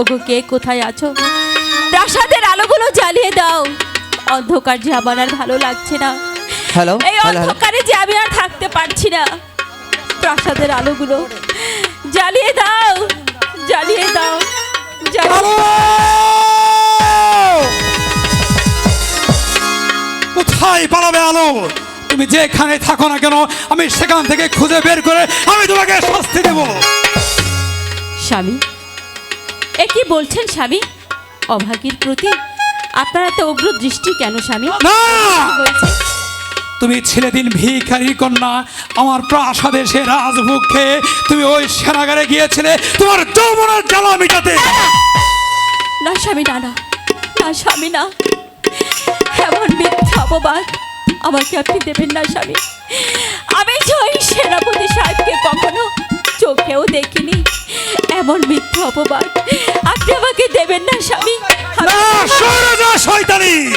ওগো কে কোথায় আছো? প্রাসাদের আলোগুলো জ্বালিয়ে দাও। অন্ধকার যে আমার আর ভালো লাগছে না। হ্যালো এই অন্ধকারে যে আমি আর থাকতে পারছি না। প্রাসাদের আলোগুলো জ্বালিয়ে দাও। জ্বালিয়ে দাও। কোথায় পালাবে আলো? তুমি যেখানে থাকো না কেন আমি সেখান থেকে খুঁজে বের করে আমি তোমাকে শাস্তি দেব। স্বামী কি বলছেন স্বামী? অভাগীর প্রতি আপনার এত উগ্র দৃষ্টি কেন স্বামী? না! তুমি ছেলে দিন ভিখারি কন্যা আমার প্রাসাদে সে রাজভোগ খেয়ে তুমি ওই সেনাগারে গিয়েছিলে তোমার যৌবনের জ্বালা মিটাতে। না স্বামী না না। না স্বামী না। এমন মিথ্যা অপবাদ আমাকে আপনি দেবেন না স্বামী। আমি যে ওই সেনাপতি সাহেবকে কখনো চোখেও দেখিনি। এমন মিথ্যা অপবাদ আপনি আমাকে দেবেন না স্বামী। আমি- না সরে যা শয়তানি।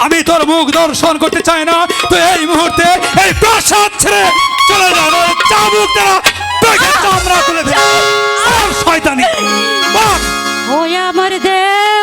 আমি তোর মুখ দর্শন করতে চাই না। তো এই মুহূর্তে এই প্রাসাদ ছেড়ে চলে যা নয় চাবুক দ্বারা তোকে চামড়া তুলে দে আর শয়তানি। বাস ওই আমার দেওয়া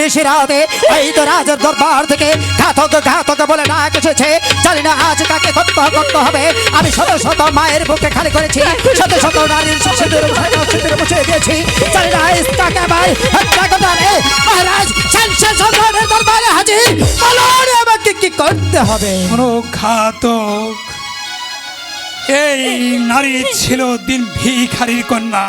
এসেছিলাম নিশি রাতে এই তো রাজার দরবার থেকে ঘাতক ঘাতক বলে ডাক এসেছে। জানি না আজ কাকে কত করতে হবে। আমি শত শত মায়ের বুকে খালি করেছি, শত শত নারীর শিশুদের শিশুদের মুছে দিয়েছি জানি না আজ আবার হত্যা মহারাজ শানশাহ সম্রাটের দরবারে হাজির। বলুন আমাকে কি করতে হবে? ঘাতক এই নারী ছিল দিন ভিখারির কন্যা।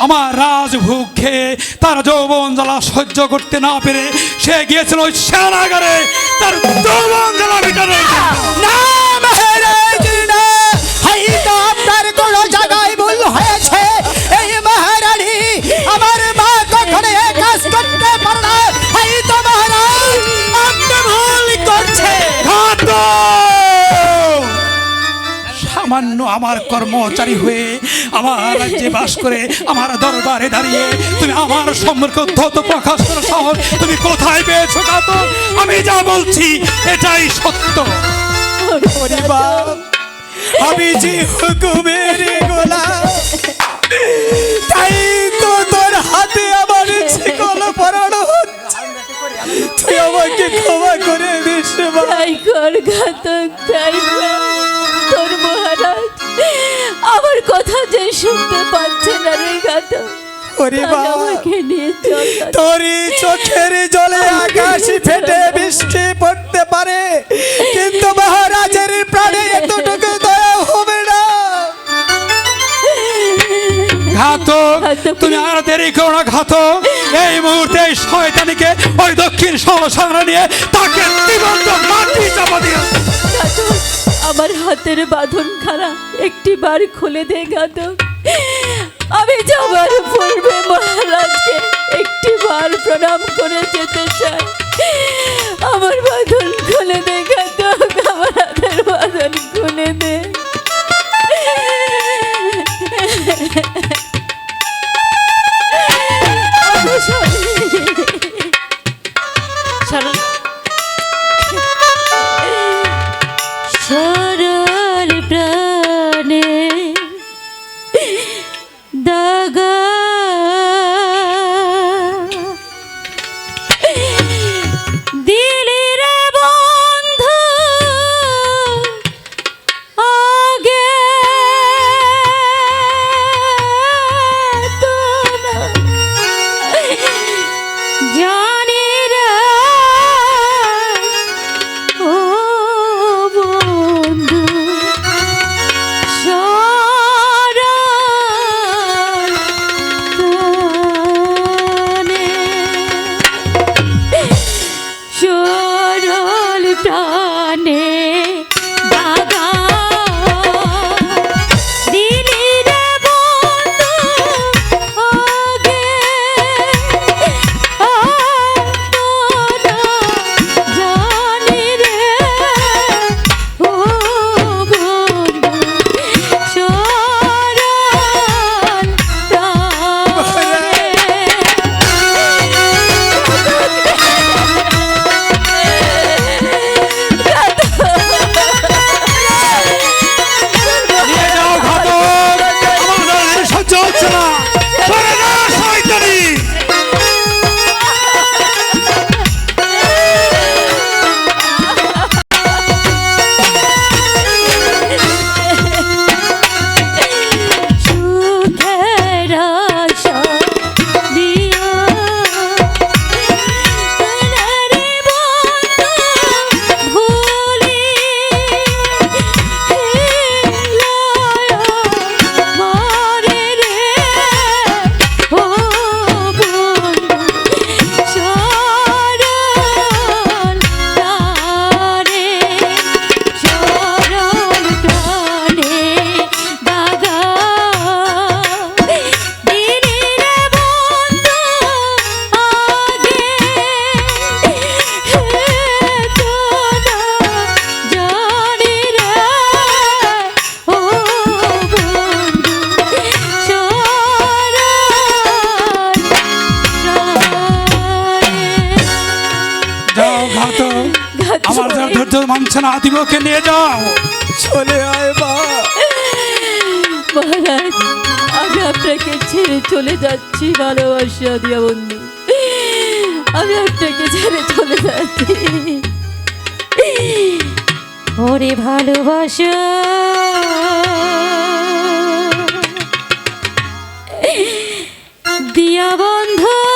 আমার রাজভোগ খেয়ে তার যৌবন জ্বালা সহ্য করতে না পেরে সে গিয়েছিল ওই সেনাগারে তার যৌবন জ্বালা মেটানোর জন্য। না মহারাজ হাই আপনার কোনো জায়গায় আমার কর্মচারী হয়ে আমার রাজ্যে বাস করে আমার দরবারে দাঁড়িয়ে তুমি আমার সম্পর্কে ধত প্রকাশ করার সাহস। তুমি কোথায় পেয়েছ ঘাতক আমি যা বলছি, এটাই সত্য। আমি যে হুকুমের গোলাম তাই তো তোর হাতে আমার ছিকল পরানো হচ্ছে। তুই আমাকে ক্ষমা করে দিস তাই কর ঘাতক, তাই কর। আমার কথা যে শুনতে পাচ্ছে না রে ঘাতক ওরে। তোরই চোখের জলে আকাশ ফেটে বৃষ্টি পড়তে পারে। কিন্তু মহারাজের প্রাণে এতটুকু দয়া হবে না। ঘাতক। তুমি আর দেরি করো না ঘাতক। এই মুহূর্তে এই শয়তানিকে ওই দক্ষিণ সমসাগরে নিয়ে তাকে জীবন্ত মাটি চাপা দিয়ে। আমার হাতের বাঁধন খানা একটি বার খুলে দে গাদ আমি যাবার পূর্বে মহারাজকে একটি বার প্রণাম করে যেতে চাই। আমার বাঁধন খুলে দে গাদ আমার হাতের বাঁধন খুলে দে। ওকে নিয়ে যাও। চলে আয় মা। মহারাজ, আমি আপনাকে ছেড়ে চলে যাচ্ছি ভালোবাসা দিয়া বন্ধু। আমি আপনাকে ছেড়ে চলে যাচ্ছি। ওরে ভালোবাসা। দিয়া বন্ধু।